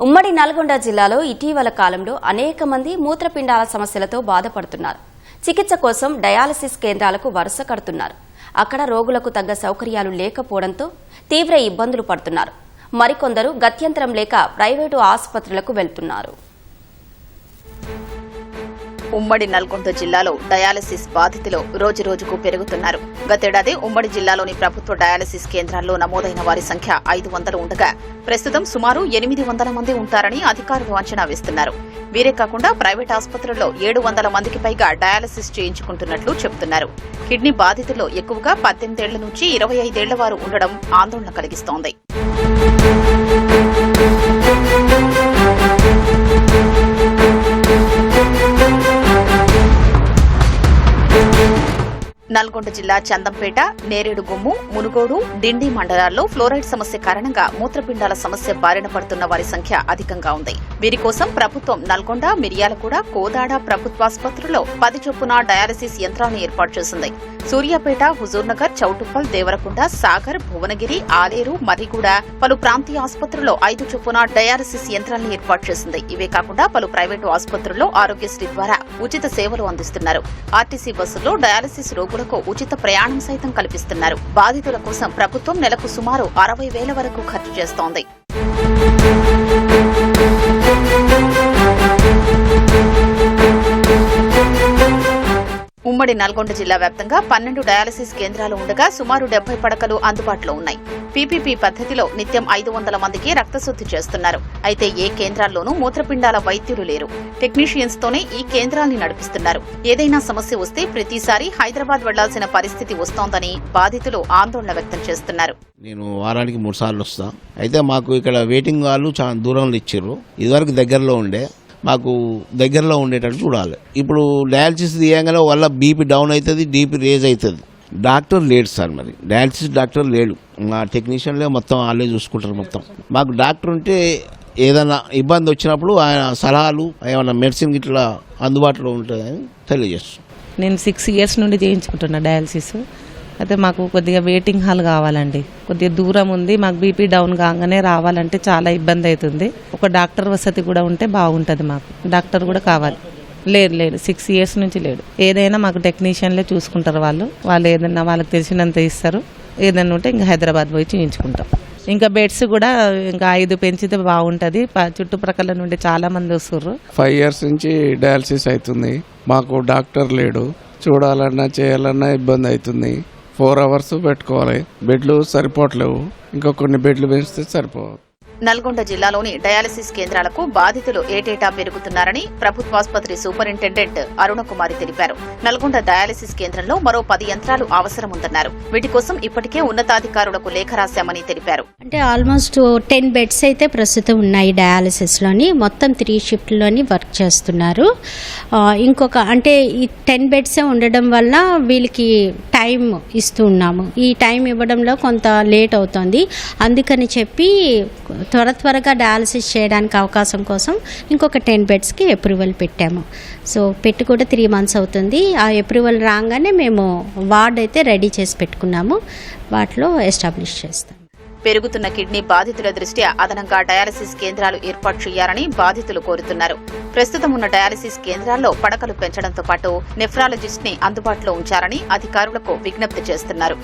ఉమ్మడి నల్గొండ జిల్లాలో ఇటీవల కాలంలో అనేక మంది మూత్రపిండాల సమస్యలతో బాధపడుతున్నారు. చికిత్స కోసం డయాలసిస్ కేంద్రాలకు వరుస కడుతున్నారు. అక్కడ రోగులకు తగ్గ సౌకర్యాలు లేకపోవడంతో తీవ్ర ఇబ్బందులు పడుతున్నారు. మరికొందరు గత్యంతరం లేక ప్రైవేటు ఆసుపత్రులకు వెళ్తున్నారు. ఉమ్మడి నల్గొండ జిల్లాలో డయాలసిస్ బాధితులు రోజు రోజుకు పెరుగుతున్నారు. గతేడాది ఉమ్మడి జిల్లాలోని ప్రభుత్వ డయాలసిస్ కేంద్రాల్లో నమోదైన వారి సంఖ్య ఐదు వందలు ఉండగా ప్రస్తుతం సుమారు ఎనిమిది వందల మంది ఉంటారని అధికారులు అంచనా వేస్తున్నారు. వీరే కాకుండా ప్రైవేట్ ఆసుపత్రుల్లో ఏడు వందల మందికి పైగా డయాలసిస్ చేయించుకుంటున్నట్లు చెబుతున్నారు. కిడ్నీ బాధితుల్లో ఎక్కువగా పద్దెనిమిదేళ్ళ నుంచి ఇరవై ఐదేళ్ళ వారు ఉండడం ఆందోళన కలిగిస్తోంది. నల్గొండ జిల్లా చందంపేట నేరేడు గుమ్ము మునుగోడు డిండి మండలాల్లో ఫ్లోరైడ్ సమస్య కారణంగా మూత్రపిండాల సమస్య బారిన పడుతున్న వారి సంఖ్య అధికంగా ఉంది. వీరి కోసం ప్రభుత్వం నల్గొండ మిర్యాలగూడ కోదాడ ప్రభుత్వాసుపత్రిలో పది చొప్పున డయాలసిస్ యంత్రాలను ఏర్పాటు చేసింది. సూర్యాపేట హుజూర్నగర్ చౌటుప్పల్ దేవరకొండ సాగర్ భువనగిరి ఆలేరు మర్రిగూడ పలు ప్రాంతీయ ఆసుపత్రుల్లో ఐదు చొప్పున డయాలసిస్ యంత్రాలను ఏర్పాటు చేసింది. ఇవే కాకుండా పలు ప్రైవేటు ఆసుపత్రుల్లో ఆరోగ్యశ్రీ ద్వారా ఉచిత సేవలు అందిస్తున్నారు. ఆర్టీసీ బస్సుల్లో డయాలసిస్ రోగులకు ఉచిత ప్రయాణం సైతం కల్పిస్తున్నారు. బాధితుల కోసం ప్రభుత్వం నెలకు సుమారు అరవై వేల వరకు ఖర్చు చేస్తోంది. ఉమ్మడి నల్గొండ జిల్లా వ్యాప్తంగా పన్నెండు డయాలసిస్ కేంద్రాలు ఉండగా సుమారు డెబ్బై పడకలు అందుబాటులో ఉన్నాయి. పీపీపీ పద్ధతిలో నిత్యం ఐదు వందల మందికి రక్తశుద్ది చేస్తున్నారు. అయితే ఏ కేంద్రాల్లోనూ మూత్రపిండాల వైద్యులు లేరు. టెక్నీషియన్స్ తోనే ఈ కేంద్రాల్ని నడిపిస్తున్నారు. ఏదైనా సమస్య వస్తే ప్రతిసారి హైదరాబాద్ వెళ్ళాల్సిన పరిస్థితి వస్తోందని బాధితులు ఆందోళన వ్యక్తం చేస్తున్నారు. నేను వారానికి మూడు సార్లు వస్తా. అయితే మాకు ఇక్కడ వెయిటింగ్ వాళ్ళు చాలా దూరంలో ఇచ్చారు. ఇదివరకు దగ్గరలో ఉండే. మాకు దగ్గరలో ఉండేటట్టు చూడాలి. ఇప్పుడు డయాలసిస్ తీయంగానే వల్ల బీపీ డౌన్ అవుతుంది డీపీ రేజ్ అవుతుంది డాక్టర్ లేడు సార్ మరి. డయాలసిస్ డాక్టర్ లేడు. మా టెక్నీషియన్లే మొత్తం వాళ్ళే చూసుకుంటారు మొత్తం. మాకు డాక్టర్ ఉంటే ఏదైనా ఇబ్బంది వచ్చినప్పుడు ఆయన సలహాలు ఏమైనా మెడిసిన్ ఇట్లా అందుబాటులో ఉంటుందని తెలియజేస్తాం. నేను సిక్స్ ఇయర్స్ నుండి చేయించుకుంటున్నా డయాలసిస్. అయితే మాకు కొద్దిగా వెయిటింగ్ హాల్ కావాలండి. కొద్దిగా దూరం ఉంది. మాకు బీపీ డౌన్ కాగానే రావాలంటే చాలా ఇబ్బంది అవుతుంది. ఒక డాక్టర్ వసతి కూడా ఉంటే బాగుంటుంది మాకు. డాక్టర్ కూడా కావాలి. లేదు లేదు. సిక్స్ ఇయర్స్ నుంచి లేడు ఏదైనా మాకు టెక్నీషియన్లే చూసుకుంటారు వాళ్ళు. వాళ్ళు ఏదైనా వాళ్ళకి తెలిసినంత ఇస్తారు. ఏదైనా ఉంటే ఇంకా హైదరాబాద్ పోయి చేయించుకుంటాం. ఇంకా బెడ్స్ కూడా ఇంకా ఐదు పెంచితే బాగుంటుంది. ప- చుట్టుప్రక్కల నుండి చాలా మంది వస్తుర్రు. ఫైవ్ ఇయర్స్ నుంచి డయాలసిస్ అవుతుంది. మాకు డాక్టర్ లేడు. చూడాలన్నా చేయాలన్నా ఇబ్బంది అవుతుంది. ఫోర్ అవర్స్ పెట్టుకోవాలి. బెడ్లు సరిపోవట్లేవు. ఇంకా కొన్ని బెడ్లు పెంచితే సరిపోవు. నల్గొండ జిల్లాలోని డయాలసిస్ కేంద్రాలకు బాధితులు ఏటేటా పెరుగుతున్నారని ప్రభుత్వాసుపత్రి సూపరింటెండెంట్ అరుణకుమారి తెలిపారు. నల్గొండ డయాలసిస్ కేంద్రంలో మరో పది యంత్రాలు అవసరముందన్నారు. వీటి కోసం ఇప్పటికే ఉన్నతాధికారులకు లేఖ రాశామని తెలిపారు. అంటే ఆల్మోస్ట్ టెన్ బెడ్స్ అయితే ప్రస్తుతం ఉన్నాయి డయాలసిస్లోని. మొత్తం త్రీ షిఫ్ట్లోని వర్క్ చేస్తున్నారు. ఇంకొక అంటే ఈ టెన్ బెడ్సే ఉండడం వల్ల వీళ్ళకి టైం ఇస్తూ ఉన్నాము ఈ టైం ఇవ్వడంలో కొంత లేట్ అవుతుంది. అందుకని చెప్పి త్వర త్వరగా డయాలసిస్ చేయడానికి అవకాశం కోసం ఇంకొక టెన్ బెడ్స్కి అప్రూవల్ పెట్టాము. సో పెట్టి కూడా త్రీ మంత్స్ అవుతుంది. ఆ అప్రూవల్ రాగానే మేము వార్డ్ అయితే రెడీ చేసి పెట్టుకున్నాము. వాటిలో ఎస్టాబ్లిష్ చేస్తాం. పెరుగుతున్న కిడ్నీ బాధితుల దృష్ట్యా అదనంగా డయాలసిస్ కేంద్రాలు ఏర్పాటు చేయాలని బాధితులు కోరుతున్నారు. ప్రస్తుతం ఉన్న డయాలసిస్ కేంద్రాల్లో పడకలు పెంచడంతో పాటు నెఫ్రాలజిస్ట్ని అందుబాటులో ఉంచాలని అధికారులకు విజ్ఞప్తి చేస్తున్నారు.